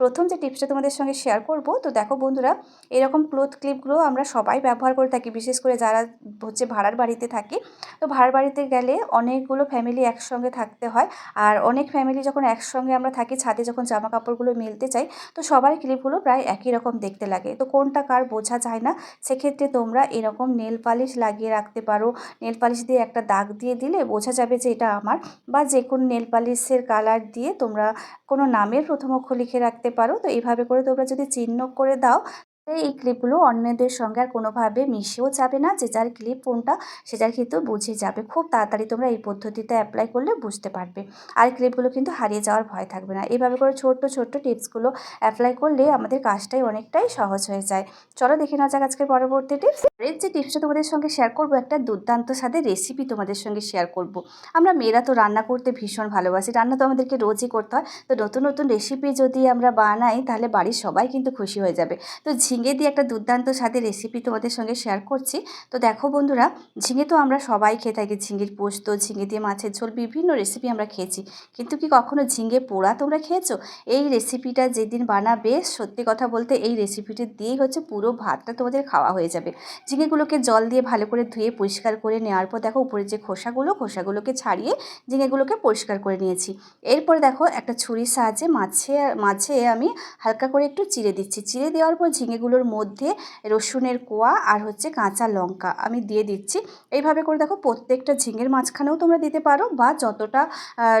প্রথম যে টিপসটা তোমাদের সঙ্গে শেয়ার করব, তো দেখো বন্ধুরা, এরকম ক্লোথ ক্লিপগুলো আমরা সবাই ব্যবহার করে থাকি, বিশেষ করে যারা হচ্ছে ভাড়ার বাড়িতে থাকি। তো ভাড়ার বাড়িতে গেলে অনেকগুলো ফ্যামিলি একসঙ্গে থাকতে হয়, আর অনেক ফ্যামিলি যখন একসঙ্গে আমরা থাকি, ছাদে যখন জামা কাপড়গুলো মিলতে চাই, তো সবার ক্লিপগুলো প্রায় একই রকম দেখতে লাগে। তো কোনটা কার বোঝা যায় না, সেক্ষেত্রে তোমরা এরকম নেল পালিশ লাগিয়ে রাখতে পারো। নেল পালিশ দিয়ে একটা দাগ দিয়ে দিলে বোঝা যাবে যে এটা আমার, বা যে কোনো নেল পালিশের কালার দিয়ে তোমরা কোনো নামের প্রথম অক্ষর লিখে রাখতে পারো। তো এইভাবে করে তোমরা যদি চিহ্ন করে দাও এই ক্লিপগুলো অন্যদের সঙ্গে আর কোনোভাবে মিশেও যাবে না। যে যার ক্লিপ কোনটা, সে যার কিন্তু বুঝে যাবে। খুব তাড়াতাড়ি তোমরা এই পদ্ধতিতে অ্যাপ্লাই করলে বুঝতে পারবে। আর ক্লিপগুলো কিন্তু হারিয়ে যাওয়ার ভয় থাকবে না। এইভাবে করে ছোট্ট ছোট্ট টিপসগুলো অ্যাপ্লাই করলে আমাদের কাজটাই অনেকটাই সহজ হয়ে যায়। চলো দেখে নেওয়া যাক আজকের পরবর্তী টিপস এর যে টিপসটা তোমাদের সঙ্গে শেয়ার করব, একটা দুর্দান্ত স্বাদের রেসিপি তোমাদের সঙ্গে শেয়ার করব। আমরা মেয়েরা তো রান্না করতে ভীষণ ভালোবাসি, রান্না তো আমাদেরকে রোজই করতে হয়। তো নতুন নতুন রেসিপি যদি আমরা বানাই, তাহলে বাড়ির সবাই কিন্তু খুশি হয়ে যাবে। তো ঝিঙে দিয়ে একটা দুর্দান্ত স্বাদের রেসিপি তোমাদের সঙ্গে শেয়ার করছি। তো দেখো বন্ধুরা, ঝিঙে তো আমরা সবাই খেয়ে থাকি। ঝিঙের পোস্ত, ঝিঙে দিয়ে মাছের ঝোল, বিভিন্ন রেসিপি আমরা খেয়েছি। কিন্তু কি কখনো ঝিঙে পোড়া তোমরা খেয়েছো? এই রেসিপিটা যেদিন বানাবে, সত্যি কথা বলতে এই রেসিপিটি দিয়েই হচ্ছে পুরো ভাতটা তোমাদের খাওয়া হয়ে যাবে। ঝিঙেগুলোকে জল দিয়ে ভালো করে ধুয়ে পরিষ্কার করে নেওয়ার পর দেখো উপরে যে খোসাগুলো, খোসাগুলোকে ছাড়িয়ে ঝিঙেগুলোকে পরিষ্কার করে নিয়েছি। এরপর দেখো একটা ছুরির সাহায্যে মাছে মাছে আমি হালকা করে একটু চিড়ে দিচ্ছি। চিড়ে দেওয়ার পর ঝিঙেগুলোর মধ্যে রসুনের কোয়া আর হচ্ছে কাঁচা লঙ্কা আমি দিয়ে দিচ্ছি। এইভাবে করে দেখো প্রত্যেকটা ঝিঙের মাঝখানেও তোমরা দিতে পারো বা যতটা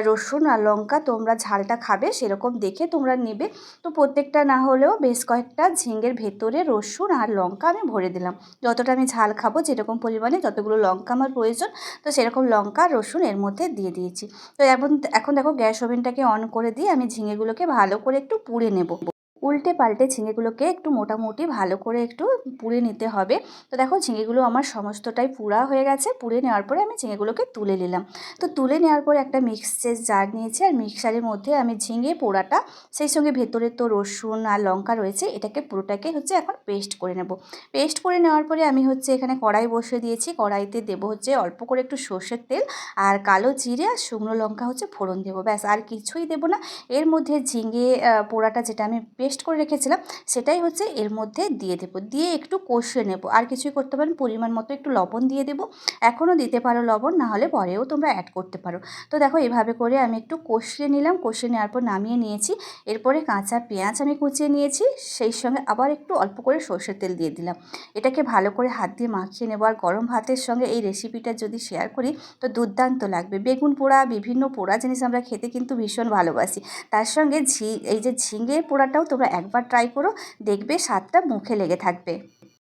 রসুন আর লঙ্কা তোমরা ঝালটা খাবে সেরকম দেখে তোমরা নেবে। তো প্রত্যেকটা না হলেও বেশ কয়েকটা ঝিঙের ভেতরে রসুন আর লঙ্কা আমি ভরে দিলাম। যতটা আমি ঝাল খাব যেরকম পরিমাণে যতগুলো লঙ্কা আমার প্রয়োজন, তো সেরকম লঙ্কা, রসুন এর মধ্যে দিয়ে দিয়েছি। তো এখন এখন দেখো গ্যাস ওভেনটাকে অন করে দিয়ে আমি ঝিঙেগুলোকে ভালো করে একটু পুড়ে নেব। উল্টে পাল্টে ঝিঙেগুলোকে একটু মোটামুটি ভালো করে একটু পুড়ে নিতে হবে। তো দেখো ঝিঙেগুলো আমার সমস্তটাই পুড়া হয়ে গেছে। পুড়ে নেওয়ার পরে আমি ঝিঙেগুলোকে তুলে নিলাম। তো তুলে নেওয়ার পরে একটা মিক্সচার জার নিয়েছি আর মিক্সারের মধ্যে আমি ঝিঙে পোড়াটা, সেই সঙ্গে ভেতরে তো রসুন আর লঙ্কা রয়েছে, এটাকে পুরোটাকে হচ্ছে এখন পেস্ট করে নেব। পেস্ট করে নেওয়ার পরে আমি হচ্ছে এখানে কড়াই বসে দিয়েছি। কড়াইতে দেবো হচ্ছে অল্প করে একটু সর্ষের তেল আর কালো জিরে আর শুকনো লঙ্কা হচ্ছে ফোড়ন দেবো। ব্যাস আর কিছুই দেবো না। এর মধ্যে ঝিঙে পোড়াটা যেটা আমি পেস্ট করে রেখেছিলাম, সেটাই হচ্ছে এর মধ্যে দিয়ে দেবো। দিয়ে একটু কষিয়ে নেব। আর কিছুই করতে পারেন, পরিমাণ মতো একটু লবণ দিয়ে দেবো। এখনও দিতে পারো লবণ, না হলে পরেও তোমরা অ্যাড করতে পারো। তো দেখো, এভাবে করে আমি একটু কষিয়ে নিলাম। কষিয়ে নেওয়ার পর নামিয়ে নিয়েছি। এরপরে কাঁচা পেঁয়াজ আমি কুচিয়ে নিয়েছি। সেই সঙ্গে আবার একটু অল্প করে সর্ষের তেল দিয়ে দিলাম। এটাকে ভালো করে হাত দিয়ে মাখিয়ে নেব। আর গরম ভাতের সঙ্গে এই রেসিপিটা যদি শেয়ার করি, তো দুর্দান্ত লাগবে। বেগুন পোড়া, বিভিন্ন পোড়া জিনিস আমরা খেতে কিন্তু ভীষণ ভালোবাসি। তার সঙ্গে ঝি এই যে ঝিঙে পোড়াটাও একবার ট্রাই করো দেখবে স্বাদটা মুখে লেগে থাকবে।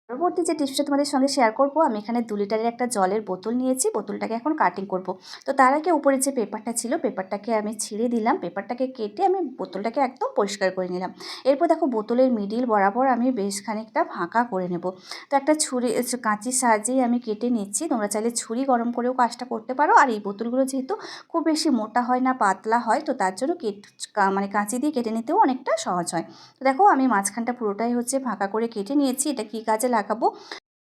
পরবর্তী যে টিপসটা তোমাদের সঙ্গে শেয়ার করব, আমি এখানে দু লিটারের একটা জলের বোতল নিয়েছি। বোতলটাকে এখন কাটিং করব। তো তার আগে উপরে যে পেপারটা ছিল পেপারটাকে আমি ছিঁড়ে দিলাম। পেপারটাকে কেটে আমি বোতলটাকে একদম পরিষ্কার করে নিলাম। এরপর দেখো, বোতলের মিডিল বরাবর আমি বেশ খানিকটা ফাঁকা করে নেব। তো একটা ছুরি কাঁচির সাহায্যেই আমি কেটে নিচ্ছি। তোমরা চাইলে ছুরি গরম করেও কাজটা করতে পারো। আর এই বোতলগুলো যেহেতু খুব বেশি মোটা হয় না, পাতলা হয়, তো তার জন্য কেট মানে কাঁচি দিয়ে কেটে নিতেও অনেকটা সহজ হয়। তো দেখো, আমি মাঝখানটা পুরোটাই হচ্ছে ফাঁকা করে কেটে নিয়েছি। এটা কী কাজে লাগাবো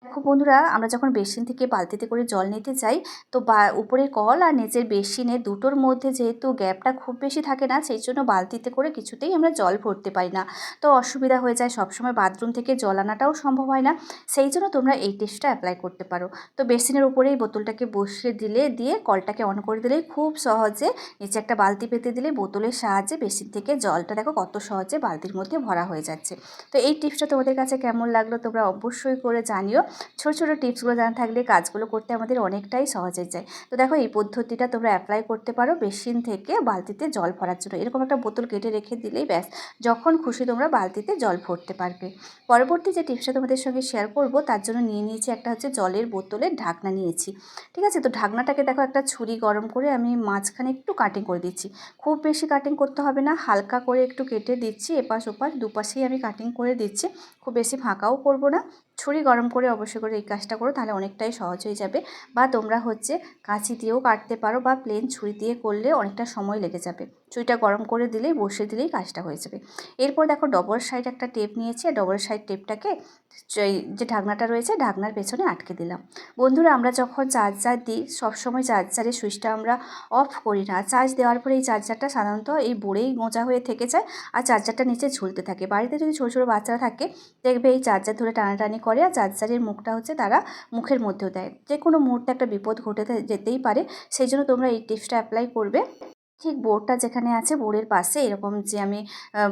দেখো বন্ধুরা, আমরা যখন বেসিন থেকে বালতিতে করে জল নিতে চাই, তো বা, উপরের কল আর নিচের বেসিনে দুটোর মধ্যে যেহেতু গ্যাপটা খুব বেশি থাকে না, সেই জন্য বালতিতে করে কিছুতেই আমরা জল ভরতে পারি না। তো অসুবিধা হয়ে যায়, সবসময় বাথরুম থেকে জল আনাটাও সম্ভব হয় না। সেই জন্য তোমরা এই টেস্টটা অ্যাপ্লাই করতে পারো। তো বেসিনের উপরেই বোতলটাকে বসিয়ে দিলে, দিয়ে কলটাকে অন করে দিলেই খুব সহজে নিচে একটা বালতি পেতে দিলে বোতলের সাহায্যে বেসিন থেকে জলটা দেখো কত সহজে বালতির মধ্যে ভরা হয়ে যাচ্ছে। তো এই টিপসটা তোমাদের কাছে কেমন লাগল তোমরা অবশ্যই করে জানিও। ছোটো ছোটো টিপসগুলো জানা থাকলে কাজগুলো করতে আমাদের অনেকটাই সহজ হয়ে যায়। তো দেখো, এই পদ্ধতিটা তোমরা অ্যাপ্লাই করতে পারো বেসিন থেকে বালতিতে জল ভরার জন্য। এরকম একটা বোতল কেটে রেখে দিলেই ব্যাস, যখন খুশি তোমরা বালতিতে জল ভরতে পারবে। পরবর্তী যে টিপসটা তোমাদের সঙ্গে শেয়ার করব, তার জন্য নিয়ে নিয়েছি একটা হচ্ছে জলের বোতলের ঢাকনা নিয়েছি। ঠিক আছে? তো ঢাকনাটাকে দেখো, একটা ছুরি গরম করে আমি মাঝখানে একটু কাটিং করে দিচ্ছি। খুব বেশি কাটিং করতে হবে না, হালকা করে একটু কেটে দিচ্ছি, এপাশ ওপাশ দুপাশেই আমি কাটিং করে দিচ্ছি। খুব বেশি ফাঁকাও করব না। ছুরি গরম করে অবশ্যই করে এই কাজটা করো, তাহলে অনেকটাই সহজ হয়ে যাবে। বা তোমরা হচ্ছে কাঁচি দিয়েও কাটতে পারো বা প্লেন ছুরি দিয়ে করলে অনেকটা সময় লেগে যাবে। চুইটা গরম করে দিলেই, বসিয়ে দিলেই কাজটা হয়ে যাবে। এরপর দেখো ডবল সাইড একটা টেপ নিয়েছি ডবল সাইড টেপটাকে যে- ঢাকনাটা রয়েছে, ঢাকনার পেছনে আটকে দিলাম। বন্ধুরা, আমরা যখন চার্জার দিই, সবসময় চার্জারের সুইচটা আমরা অফ করি না। চার্জ দেওয়ার পরে এই চার্জারটা সাধারণত এই বোর্ডেই গোঁজা হয়ে থেকে যায়, আর চার্জারটা নিচে ঝুলতে থাকে। বাড়িতে যদি ছোটো ছোটো বাচ্চারা থাকে, দেখবে এই চার্জার ধরে টানাটানি করে, আর চার্জারের মুখটা হচ্ছে তারা মুখের মধ্যেও দেয়। যে কোনো মুহূর্তে একটা বিপদ ঘটে যেতেই পারে। সেই জন্য তোমরা এই টিপসটা অ্যাপ্লাই করবে। ঠিক বোর্ডটা যেখানে আছে বোর্ডের পাশে এরকম যে আমি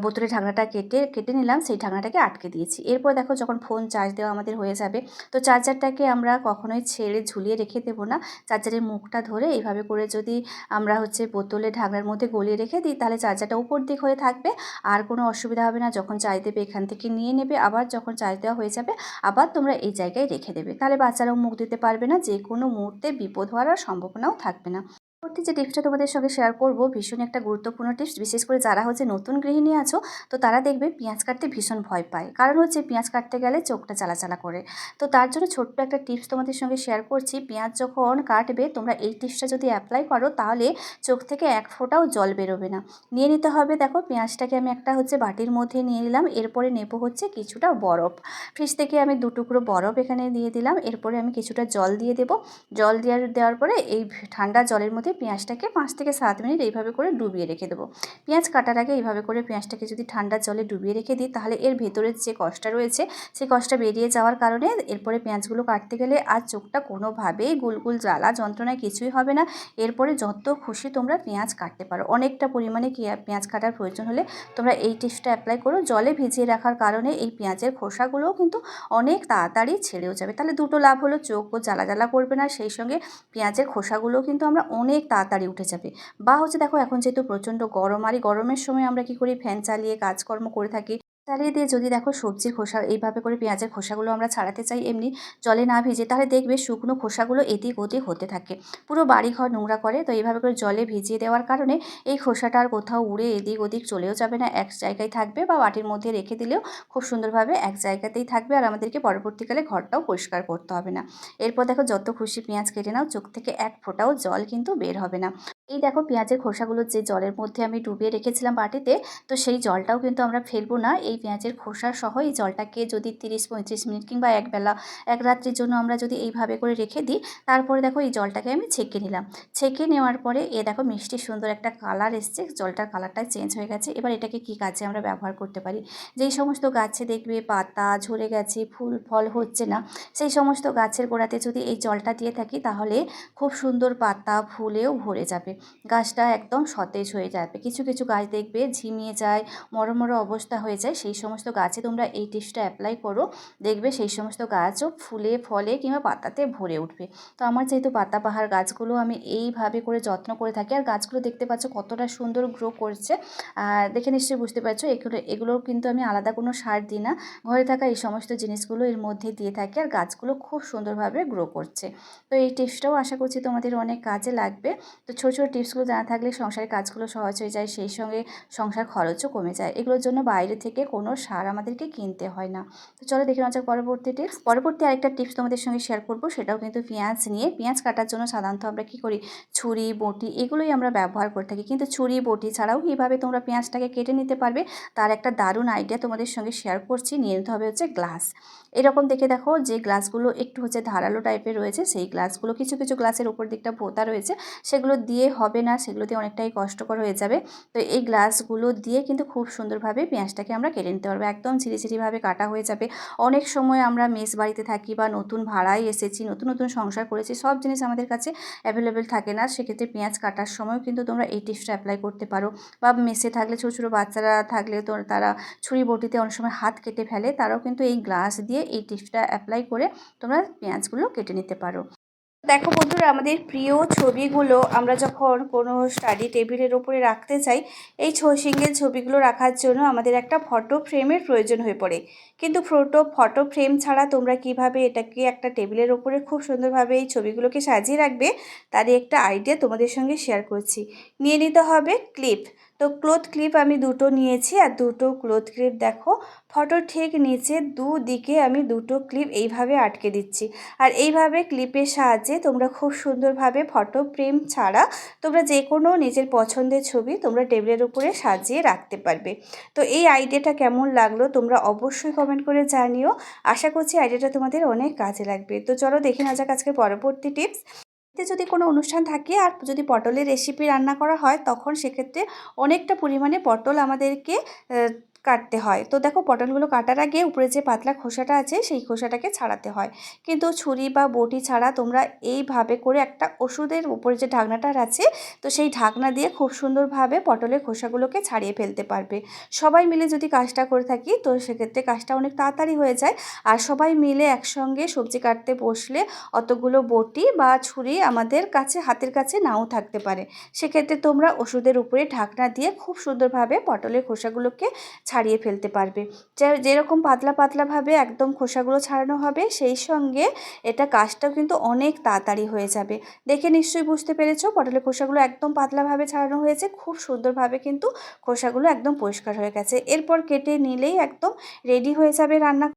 বোতলের ঢাকনাটা কেটে কেটে নিলাম, সেই ঢাকনাটাকে আটকে দিয়েছি। এরপর দেখো যখন ফোন চার্জ দেওয়া আমাদের হয়ে যাবে, তো চার্জারটাকে আমরা কখনোই ছেড়ে ঝুলিয়ে রেখে দেবো না। চার্জারের মুখটা ধরে এইভাবে করে যদি আমরা হচ্ছে বোতলের ঢাকনার মধ্যে গলিয়ে রেখে দিই, তাহলে চার্জারটা উপর দিক হয়ে থাকবে। আর কোনো অসুবিধা হবে না, যখন চার্জ দেবে এখান থেকে নিয়ে নেবে, আবার যখন চার্জ দেওয়া হয়ে যাবে, আবার তোমরা এই জায়গায় রেখে দেবে। তাহলে বাচ্চারাও মুখ দিতে পারবে না যে কোনো মুহূর্তে বিপদ হওয়ার সম্ভাবনাও থাকবে না। পরবর্তী যে টিপসটা তোমাদের সঙ্গে শেয়ার করব, ভীষণ একটা গুরুত্বপূর্ণ টিপস। বিশেষ করে যারা হচ্ছে নতুন গৃহিণী আছো, তো তারা দেখবে পেঁয়াজ কাটতে ভীষণ ভয় পায়। কারণ হচ্ছে পেঁয়াজ কাটতে গেলে চোখটা চালাচালা করে। তো তার জন্য ছোট্ট একটা টিপস তোমাদের সঙ্গে শেয়ার করছি। পেঁয়াজ যখন কাটবে, তোমরা এই টিপসটা যদি অ্যাপ্লাই করো, তাহলে চোখ থেকে এক ফোঁটাও জল বেরোবে না। নিয়ে নিতে হবে, দেখো পেঁয়াজটাকে আমি একটা হচ্ছে বাটির মধ্যে নিয়ে নিলাম। এরপরে নেব হচ্ছে কিছুটা বরফ। ফ্রিজ থেকে আমি দু টুকরো বরফ এখানে দিয়ে দিলাম। এরপরে আমি কিছুটা জল দিয়ে দেবো। জল দেওয়ার দেওয়ার পরে এই ঠান্ডা জলের মধ্যে পেঁয়াজটাকে পাঁচ থেকে সাত মিনিট এইভাবে করে ডুবিয়ে রেখে দেবো। পেঁয়াজ কাটার আগে এইভাবে করে পেঁয়াজটাকে যদি ঠান্ডা জলে ডুবিয়ে রেখে দিই, তাহলে এর ভেতরের যে কষ্টটা রয়েছে সেই কষ্টটা বেরিয়ে যাওয়ার কারণে এরপরে পেঁয়াজগুলো কাটতে গেলে আর চোখটা কোনোভাবেই গুলগুল জ্বালা যন্ত্রণায় কিছুই হবে না। এরপরে যত খুশি তোমরা পেঁয়াজ কাটতে পারো। অনেকটা পরিমাণে পেঁয়াজ কাটার প্রয়োজন হলে তোমরা এই টিপসটা অ্যাপ্লাই করো। জলে ভিজিয়ে রাখার কারণে এই পেঁয়াজের খোসাগুলোও কিন্তু অনেক তাড়াতাড়ি ছেড়েও যাবে। তাহলে দুটো লাভ হলো চোখও জ্বালা জ্বালা করবে না। সেই সঙ্গে পেঁয়াজের খোসাগুলোও কিন্তু আমরা অনেক তাড়াতাড়ি উঠে যাবে। বা হচ্ছে দেখো, এখন যেহেতু প্রচণ্ড গরম, আর এই গরমের সময় আমরা কী করি? ফ্যান চালিয়ে কাজকর্ম করে থাকি। চালিয়ে দিয়ে যদি দেখো সবজির খোসা, এইভাবে করে পেঁয়াজের খোসাগুলো আমরা ছাড়াতে চাই এমনি জলে না ভিজে, তাহলে দেখবে শুকনো খোসাগুলো এদিক ওদিক হতে থাকে। পুরো বাড়িঘর নোংরা করে, তো এইভাবে করে জলে ভিজিয়ে দেওয়ার কারণে এই খোসাটা আর কোথাও উড়ে এদিক ওদিক চলেও যাবে না, এক জায়গায় থাকবে বা বাটির মধ্যে রেখে দিলেও খুব সুন্দরভাবে এক জায়গাতেই থাকবে আর আমাদেরকে পরবর্তীকালে ঘরটাও পরিষ্কার করতে হবে না। এরপর দেখো যত খুশি পেঁয়াজ কেটে নাও, চোখ থেকে এক ফোঁটাও জল কিন্তু বের হবে না। এই দেখো পেঁয়াজের খোসাগুলো যে জলের মধ্যে আমি ডুবিয়ে রেখেছিলাম বাটিতে, তো সেই জলটাও কিন্তু আমরা ফেলব না। এই পেঁয়াজের খোসা সহ এই জলটাকে যদি তিরিশ পঁয়ত্রিশ মিনিট কিংবা একবেলা এক রাত্রির জন্য আমরা যদি এইভাবে করে রেখে দিই, তারপরে দেখো এই জলটাকে আমি ছেঁকে নিলাম। ছেঁকে নেওয়ার পরে এ দেখো মিষ্টি সুন্দর একটা কালার এসছে, জলটার কালারটা চেঞ্জ হয়ে গেছে। এবার এটাকে কী কাজে আমরা ব্যবহার করতে পারি? যেই সমস্ত গাছে দেখবে পাতা ঝরে গেছে, ফুল, ফল হচ্ছে না, সেই সমস্ত গাছের গোড়াতে যদি এই জলটা দিয়ে থাকি, তাহলে খুব সুন্দর পাতা ফুলেও ভরে যাবে। গাছটা একদম সতেজ হয়ে যাবে। কিছু কিছু গাছ দেখবে ঝিমিয়ে যায় মরো মরো অবস্থা হয়ে যায়, সেই সমস্ত গাছে তোমরা এই টিপসটা অ্যাপ্লাই করো। দেখবে সেই সমস্ত গাছও ফুলে, ফলে কিংবা পাতাতে ভরে উঠবে। তো আমার যেহেতু পাতাবাহার গাছগুলো আমি এইভাবে করে যত্ন করে থাকি, আর গাছগুলো দেখতে পাচ্ছ কতটা সুন্দর গ্রো করছে দেখে নিশ্চয়ই বুঝতে পারছ, এগুলো এগুলোর কিন্তু আমি আলাদা কোনো সার দিই না। ঘরে থাকা এই সমস্ত জিনিসগুলো এর মধ্যে দিয়ে থাকি, আর গাছগুলো খুব সুন্দরভাবে গ্রো করছে। তো এই টিপসটাও আশা করছি তোমাদের অনেক কাজে লাগবে। তো ছোটো ছোটো টিপসগুলো জানা থাকলে সংসারের কাজগুলো সহজ হয়ে যায়, সেই সঙ্গে সংসার খরচও কমে যায়। এগুলোর জন্য বাইরে থেকে কোনো সার আমাদেরকে কিনতে হয় না। তো চলো দেখে নেওয়া পরবর্তী টিপস। পরবর্তী আরেকটা টিপস তোমাদের সঙ্গে শেয়ার করব, সেটাও কিন্তু পেঁয়াজ নিয়ে। পেঁয়াজ কাটার জন্য সাধারণত আমরা কী করি? ছুরি, বটি এগুলোই আমরা ব্যবহার করে থাকি। কিন্তু ছুরি, বটি ছাড়াও কীভাবে তোমরা পেঁয়াজটাকে কেটে নিতে পারবে। তার একটা দারুণ আইডিয়া তোমাদের সঙ্গে শেয়ার করছি। নিয়ে নিতে হবে হচ্ছে গ্লাস এরকম দেখে দেখো যে গ্লাসগুলো একটু হচ্ছে ধারালো টাইপের রয়েছে, সেই গ্লাসগুলো কিছু কিছু গ্লাসের উপর দিকটা ভোতা রয়েছে। সেগুলো দিয়ে হবে না সেগুলো দিয়ে অনেকটাই কষ্টকর হয়ে যাবে। তো এই গ্লাসগুলো দিয়ে কিন্তু খুব সুন্দরভাবে পেঁয়াজটাকে আমরা কেটে নিতে পারব। একদম ঝিরিঝিরিভাবে কাটা হয়ে যাবে। অনেক সময় আমরা মেস বাড়িতে থাকি বা নতুন ভাড়ায় এসেছি, নতুন নতুন সংসার করেছি, সব জিনিস আমাদের কাছে অ্যাভেলেবেল থাকে না। সেক্ষেত্রে পেঁয়াজ কাটার সময়ও কিন্তু তোমরা এই টিপসটা অ্যাপ্লাই করতে পারো। বা মেসে থাকলে ছোটো ছোটো বাচ্চারা থাকলে তো তারা ছুরি বটিতে অনেক সময় হাত কেটে ফেলে, তারাও কিন্তু এই গ্লাস দিয়ে এই টিপসটা অ্যাপ্লাই করে তোমরা পেঁয়াজগুলো কেটে নিতে পারো। দেখো বন্ধুরা, আমাদের প্রিয় ছবিগুলো আমরা যখন কোনো স্টাডি টেবিলের ওপরে রাখতে চাই, এই সিঙ্গেল ছবিগুলো রাখার জন্য আমাদের একটা ফটো ফ্রেমের প্রয়োজন হয়ে পড়ে। কিন্তু ফটো ফটো ফ্রেম ছাড়া তোমরা কীভাবে এটাকে একটা টেবিলের ওপরে খুব সুন্দরভাবে এই ছবিগুলোকে সাজিয়ে রাখবে, তারই একটা আইডিয়া তোমাদের সঙ্গে শেয়ার করছি। নিয়ে নিতে হবে ক্লিপ তো ক্লোথ ক্লিপ আমি দুটো নিয়েছি আর দুটো ক্লোথ ক্লিপ দেখো ফটোর ঠিক নিচে দুদিকে আমি দুটো ক্লিপ এইভাবে আটকে দিচ্ছি। আর এইভাবে ক্লিপের সাহায্যে তোমরা খুব সুন্দরভাবে ফটো ফ্রেম ছাড়া তোমরা যে কোনো নিজের পছন্দের ছবি তোমরা টেবিলের উপরে সাজিয়ে রাখতে পারবে। তো এই আইডিয়াটা কেমন লাগল তোমরা অবশ্যই কমেন্ট করে জানিও। আশা করছি আইডিয়াটা তোমাদের অনেক কাজে লাগবে। তো চলো দেখে না যাক আজকে পরবর্তী টিপস যদি কোনো অনুষ্ঠান থাকে আর যদি পটলের রেসিপি রান্না করা হয়, তখন সেক্ষেত্রে অনেকটা পরিমাণে পটল আমাদেরকে কাটতে হয়। তো দেখো, পটলগুলো কাটার আগে উপরে যে পাতলা খোসাটা আছে, সেই খোসাটাকে ছাড়াতে হয়। কিন্তু ছুরি বা বটি ছাড়া তোমরা এইভাবে করে একটা ওষুধের উপরে যে ঢাকনাটা আছে, তো সেই ঢাকনা দিয়ে খুব সুন্দরভাবে পটলের খোসাগুলোকে ছাড়িয়ে ফেলতে পারবে। সবাই মিলে যদি কাজটা করে থাকি, তো সেক্ষেত্রে কাজটা অনেক তাড়াতাড়ি হয়ে যায়। আর সবাই মিলে একসঙ্গে সবজি কাটতে বসলে অতগুলো বটি বা ছুরি আমাদের কাছে, হাতের কাছে নাও থাকতে পারে। সেক্ষেত্রে তোমরা ওষুধের উপরে ঢাকনা দিয়ে খুব সুন্দরভাবে পটলের খোসাগুলোকে ছাড়িয়ে ফেলতে পারবে। যেরকম পাতলা পাতলাভাবে একদম খোসাগুলো ছাড়ানো হবে, সেই সঙ্গে এটা কাজটাও কিন্তু অনেক তাড়াতাড়ি হয়ে যাবে। দেখে নিশ্চয়ই বুঝতে পেরেছ, পটলের খোসাগুলো একদম পাতলাভাবে ছাড়ানো হয়েছে, খুব সুন্দরভাবে কিন্তু খোসাগুলো একদম পরিষ্কার হয়ে গেছে। এরপর কেটে নিলেই একদম রেডি হয়ে যাবে রান্না